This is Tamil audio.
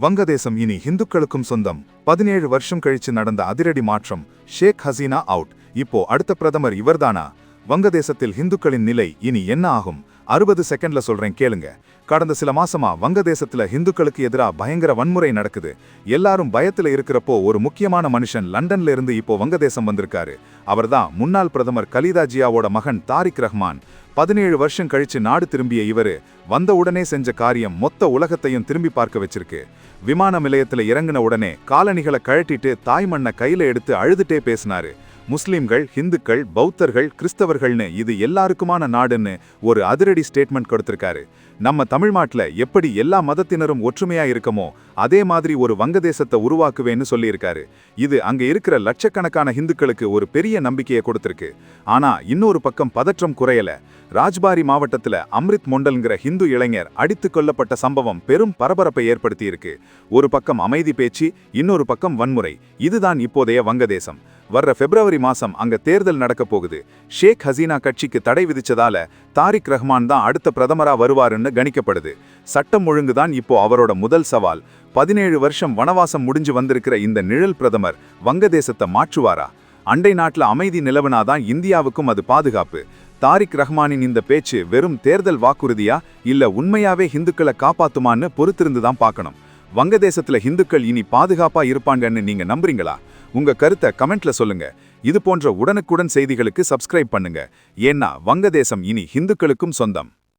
வங்கதேசம் இனி இந்துக்களுக்கும் சொந்தம். பதினேழு வருஷம் கழிச்சு நடந்த அதிரடி மாற்றம் ஷேக் ஹசீனா அவுட். இப்போ அடுத்த பிரதமர் இவர்தானா? வங்கதேசத்தில் இந்துக்களின் நிலை இனி என்ன ஆகும்? அறுபது செகண்ட்ல சொல்றேன் கேளுங்க. கடந்த சில மாசமா வங்கதேசத்துல இந்துக்களுக்கு எதிரா பயங்கர வன்முறை நடக்குது. எல்லாரும் பயத்துல இருக்கிறப்போ ஒரு முக்கியமான மனுஷன் லண்டன்ல இருந்து இப்போ வங்கதேசம் வந்திருக்காரு. அவர்தான் முன்னாள் பிரதமர் கலிதா ஜியாவோட மகன் தாரிக் ரஹ்மான். பதினேழு வருஷம் கழிச்சு நாடு திரும்பிய இவரு வந்த உடனே செஞ்ச காரியம் மொத்த உலகத்தையும் திரும்பி பார்க்க வச்சிருக்கு. விமான நிலையத்தில் இறங்கின உடனே காலணிகளை கழட்டிட்டு தாய் மண்ணை கையில எடுத்து அழுதுட்டே பேசினாரு. முஸ்லிம்கள் ஹிந்துக்கள் பௌத்தர்கள் கிறிஸ்தவர்கள்னு இது எல்லாருக்குமான நாடுன்னு ஒரு அதிரடி ஸ்டேட்மெண்ட் கொடுத்திருக்காரு. நம்ம தமிழ்நாட்டில் எப்படி எல்லா மதத்தினரும் ஒற்றுமையா இருக்கமோ அதே மாதிரி ஒரு வங்கதேசத்தை உருவாக்குவேன்னு சொல்லியிருக்காரு. இது அங்க இருக்கிற லட்சக்கணக்கான ஹிந்துக்களுக்கு ஒரு பெரிய நம்பிக்கையை கொடுத்திருக்கு. ஆனா இன்னொரு பக்கம் பதற்றம் குறையல. ராஜ்பாரி மாவட்டத்துல அம்ரித் மொண்டல்ங்கிற ஹிந்து இளைஞர் அடித்து கொல்லப்பட்ட சம்பவம் பெரும் பரபரப்பை ஏற்படுத்தியிருக்கு. ஒரு பக்கம் அமைதி பேச்சு இன்னொரு பக்கம் வன்முறை. இதுதான் இப்போதைய வங்கதேசம். வர்ற பிப்ரவரி மாசம் அங்க தேர்தல் நடக்க போகுது. ஷேக் ஹசீனா கட்சிக்கு தடை விதிச்சதால தாரிக் ரஹ்மான் தான் அடுத்த பிரதமரா வருவாருன்னு கணிக்கப்படுது. சட்டம் ஒழுங்கு தான் இப்போ அவரோட முதல் சவால். பதினேழு வருஷம் வனவாசம் முடிஞ்சு வந்திருக்கிற இந்த நிழல் பிரதமர் வங்கதேசத்தை மாற்றுவாரா? அண்டை நாட்டுல அமைதி நிலவனாதான் இந்தியாவுக்கும் அது பாதுகாப்பு. தாரிக் ரஹ்மானின் இந்த பேச்சு வெறும் தேர்தல் வாக்குறுதியா? இல்ல உண்மையாவே ஹிந்துக்களை காப்பாத்துமான்னு பொறுத்திருந்து தான் பார்க்கணும். வங்கதேசத்துல ஹிந்துக்கள் இனி பாதுகாப்பா இருப்பாங்கன்னு நீங்க நம்புறீங்களா? உங்க கருத்தை கமெண்ட்ல சொல்லுங்க. இது போன்ற உடனுக்குடன் செய்திகளுக்கு சப்ஸ்கிரைப் பண்ணுங்க. ஏன்னா வங்கதேசம் இனி ஹிந்துக்களுக்கும் சொந்தம்.